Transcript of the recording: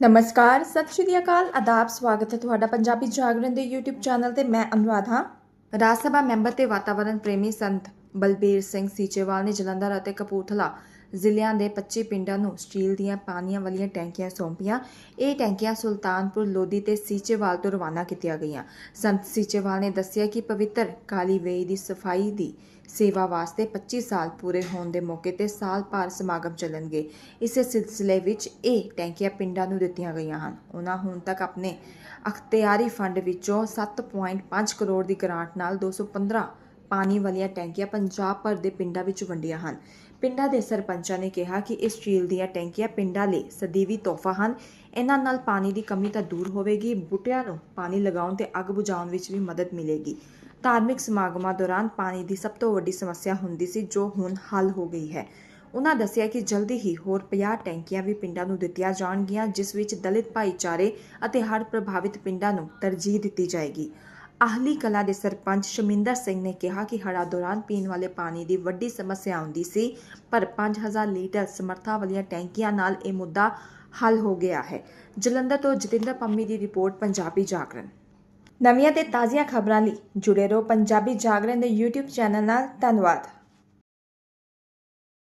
ਨਮਸਕਾਰ, ਸਤਿ ਸ਼੍ਰੀ ਅਕਾਲ, ਆਦਾਬ, ਸਵਾਗਤ ਹੈ ਤੁਹਾਡਾ ਪੰਜਾਬੀ ਜਾਗਰਣ ਦੇ YouTube ਚੈਨਲ ਤੇ, ਮੈਂ ਅਨੁਰਾਧ ਹਾਂ ਰਾਜ ਸਭਾ ਮੈਂਬਰ ਤੇ ਵਾਤਾਵਰਣ ਪ੍ਰੇਮੀ ਸੰਤ। ਬਲਬੀਰ ਸਿੰਘ ਸੀਚੇਵਾਲ ਨੇ ਜਲੰਧਰ ਅਤੇ ਕਪੂਰਥਲਾ ਜ਼ਿਲ੍ਹਿਆਂ ਦੇ 25 ਪਿੰਡਾਂ ਨੂੰ ਸਟੀਲ ਦੀਆਂ ਪਾਣੀਆਂ ਵਾਲੀਆਂ ਟੈਂਕੀਆਂ ਸੌਂਪੀਆਂ। ਇਹ ਟੈਂਕੀਆਂ ਸੁਲਤਾਨਪੁਰ, ਲੋਧੀ ਤੇ ਸੀਚੇਵਾਲ ਤੋਂ ਰਵਾਨਾ ਕੀਤੀਆਂ ਗਈਆਂ। ਸੰਤ ਸੀਚੇਵਾਲ ਨੇ ਦੱਸਿਆ ਕਿ ਪਵਿੱਤਰ ਕਾਲੀ ਵੇਈ ਦੀ ਸਫ਼ਾਈ ਦੀ ਸੇਵਾ ਵਾਸਤੇ 25 ਸਾਲ ਪੂਰੇ ਹੋਣ ਦੇ ਮੌਕੇ ਤੇ ਸਾਲ ਭਰ ਸਮਾਗਮ ਚੱਲਣਗੇ। ਇਸੇ ਸਿਲਸਿਲੇ ਵਿੱਚ ਇਹ ਟੈਂਕੀਆਂ ਪਿੰਡਾਂ ਨੂੰ ਦਿੱਤੀਆਂ ਗਈਆਂ ਹਨ। ਉਹਨਾਂ ਹੁਣ ਤੱਕ ਆਪਣੇ ਅਖਤਿਆਰੀ ਫੰਡ ਵਿੱਚੋਂ 7.5 ਕਰੋੜ ਦੀ ਗ੍ਰਾਂਟ ਨਾਲ 215 ਪਾਣੀ ਵਾਲੀਆਂ ਟੈਂਕੀਆਂ ਪੰਜਾਬ ਭਰ ਦੇ ਪਿੰਡਾਂ ਵਿੱਚ ਵੰਡੀਆਂ ਹਨ। ਪਿੰਡਾਂ ਦੇ ਸਰਪੰਚਾਂ ਨੇ ਕਿਹਾ ਕਿ ਇਸ ਝੀਲ ਦੀਆਂ ਟੈਂਕੀਆਂ ਪਿੰਡਾਂ ਲਈ ਸਦੀਵੀ ਤੋਹਫਾ ਹਨ। ਇਹਨਾਂ ਨਾਲ ਪਾਣੀ ਦੀ ਕਮੀ ਤਾਂ ਦੂਰ ਹੋਵੇਗੀ, ਬੂਟਿਆਂ ਨੂੰ ਪਾਣੀ ਲਗਾਉਣ ਤੇ ਅੱਗ ਬੁਝਾਉਣ ਵਿੱਚ ਵੀ ਮਦਦ ਮਿਲੇਗੀ। ਧਾਰਮਿਕ ਸਮਾਗਮਾਂ ਦੌਰਾਨ ਪਾਣੀ ਦੀ ਸਭ ਤੋਂ ਵੱਡੀ ਸਮੱਸਿਆ ਹੁੰਦੀ ਸੀ ਜੋ ਹੁਣ ਹੱਲ ਹੋ ਗਈ ਹੈ। ਉਹਨਾਂ ਦੱਸਿਆ ਕਿ ਜਲਦੀ ਹੀ ਹੋਰ 50 ਟੈਂਕੀਆਂ ਵੀ ਪਿੰਡਾਂ ਨੂੰ ਦਿੱਤੀਆਂ ਜਾਣਗੀਆਂ, ਜਿਸ ਵਿੱਚ ਦਲਿਤ ਭਾਈਚਾਰੇ ਅਤੇ ਹੜ੍ਹ ਪ੍ਰਭਾਵਿਤ ਪਿੰਡਾਂ ਨੂੰ ਤਰਜੀਹ ਦਿੱਤੀ ਜਾਏਗੀ। ਆਹਲੀ ਕਲਾ ਦੇ ਸਰਪੰਚ ਸ਼ਮਿੰਦਰ ਸਿੰਘ ਨੇ ਕਿਹਾ ਕਿ ਹੜ੍ਹਾਂ ਦੌਰਾਨ ਪੀਣ ਵਾਲੇ ਪਾਣੀ ਦੀ ਵੱਡੀ ਸਮੱਸਿਆ ਆਉਂਦੀ ਸੀ, ਪਰ 5000 ਲੀਟਰ ਸਮਰੱਥਾ ਵਾਲੀਆਂ ਟੈਂਕੀਆਂ ਨਾਲ ਇਹ ਮੁੱਦਾ ਹੱਲ ਹੋ ਗਿਆ ਹੈ। ਜਲੰਧਰ ਤੋਂ ਜਤਿੰਦਰ ਪੰਮੀ ਦੀ ਰਿਪੋਰਟ, ਪੰਜਾਬੀ ਜਾਗਰਣ। ਨਵੀਆਂ ਤੇ ਤਾਜ਼ੀਆਂ ਖਬਰਾਂ ਲਈ ਜੁੜੇ ਰਹੋ ਪੰਜਾਬੀ ਜਾਗਰਣ ਦੇ YouTube ਚੈਨਲ ਨਾਲ। ਧੰਨਵਾਦ।